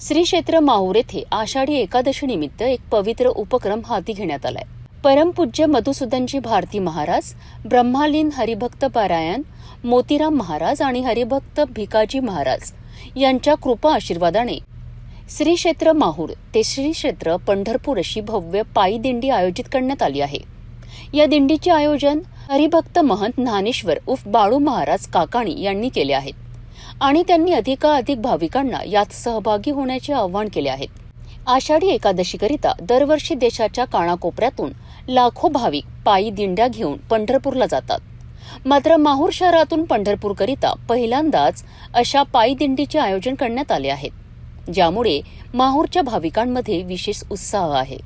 श्री क्षेत्र माहूर येथे आषाढी एकादशी निमित्त एक पवित्र उपक्रम हाती घेण्यात आलाय. परमपूज्य मधुसूदनजी भारती महाराज ब्रह्मालीन हरिभक्त पारायण मोतीराम महाराज आणि हरिभक्त भिकाजी महाराज यांच्या कृपा आशीर्वादाने श्री क्षेत्र माहूर ते श्री क्षेत्र पंढरपूर अशी भव्य पायी दिंडी आयोजित करण्यात आली आहे. या दिंडीचे आयोजन हरिभक्त महंत ज्ञानेश्वर उफ बाळू महाराज काकाणी यांनी केले आहेत. आणि त्यांनी अधिकाधिक भाविकांना यात सहभागी होण्याचे आवाहन केले आहे. आषाढी एकादशीकरिता दरवर्षी देशाच्या कानाकोपऱ्यातून लाखो भाविक पायी दिंड्या घेऊन पंढरपूरला जातात. मात्र माहूर शहरातून पंढरपूरकरिता पहिल्यांदाच अशा पायी दिंडीचे आयोजन करण्यात आले आहेत ज्यामुळे माहूरच्या भाविकांमध्ये विशेष उत्साह आहे.